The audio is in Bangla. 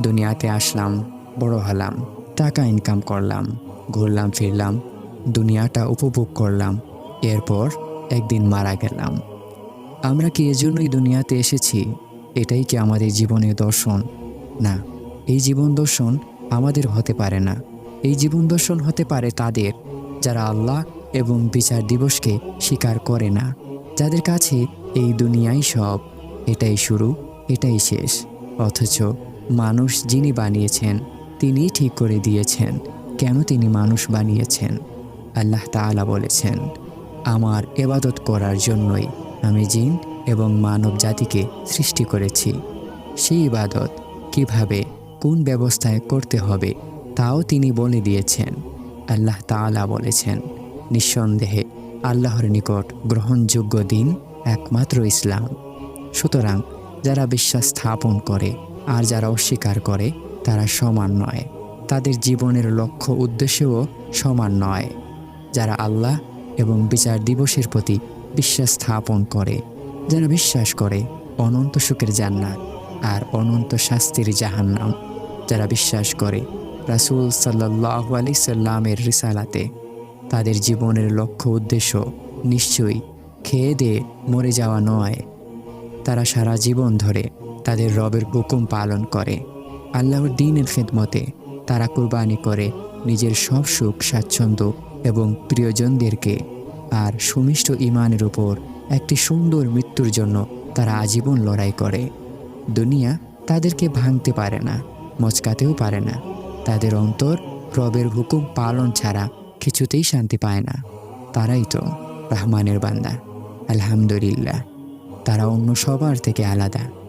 দুনিয়াতে আসলাম, বড় হলাম, টাকা ইনকাম করলাম, ঘুরলাম, ফিরলাম, দুনিয়াটা উপভোগ করলাম, এরপর একদিন মারা গেলাম। আমরা কি এজন্যই দুনিয়াতে এসেছি? এটাই কি আমাদের জীবনের দর্শন? না, এই জীবন দর্শন আমাদের হতে পারে না। এই জীবন দর্শন হতে পারে তাদের, যারা আল্লাহ এবং বিচার দিবসকে স্বীকার করে না। যাদের কাছে এই দুনিয়াই সব, এটাই শুরু, এটাই শেষ। অথচ মানুষ যিনি বানিয়েছেন, তিনিই ঠিক করে দিয়েছেন কেন তিনি মানুষ বানিয়েছেন। আল্লাহ তাআলা বলেছেন, আমার এবাদত করার জন্যই আমি জিন এবং মানব জাতিকে সৃষ্টি করেছি। সেই ইবাদত কীভাবে, কোন ব্যবস্থায় করতে হবে, তাও তিনি বলে দিয়েছেন। আল্লাহ তাআলা বলেছেন, নিঃসন্দেহে আল্লাহর নিকট গ্রহণযোগ্য দিন একমাত্র ইসলাম। সুতরাং যারা বিশ্বাস স্থাপন করে আর যারা অস্বীকার করে, তারা সমান নয়। তাদের জীবনের লক্ষ্য উদ্দেশ্যও সমান নয়। যারা আল্লাহ এবং বিচার দিবসের প্রতি বিশ্বাস স্থাপন করে, যারা বিশ্বাস করে, অনন্ত সুখের জান্নাত আর অনন্ত শাস্তির জাহান্নাম। যারা বিশ্বাস করে, রাসূল সাল্লাহ আলি সাল্লামের রিসালাতে, তাদের জীবনের লক্ষ্য উদ্দেশ্য নিশ্চয়ই খেয়ে দিয়ে মরে যাওয়া নয়। তারা সারা জীবন ধরে তাদের রবের হুকুম পালন করে। আল্লাহর দিনের খেদমতে তারা কুরবানি করে নিজের সব সুখ, স্বাচ্ছন্দ্য এবং প্রিয়জনদেরকে। আর সুমিষ্ট ইমানের উপর একটি সুন্দর মৃত্যুর জন্য তারা আজীবন লড়াই করে। দুনিয়া তাদেরকে ভাঙতে পারে না, মচকাতেও পারে না। তাদের অন্তর রবের হুকুম পালন ছাড়া কিছুতেই শান্তি পায় না। তারাই তো রহমানের বান্দা। আলহামদুলিল্লাহ। তারা অন্য সবার থেকে আলাদা।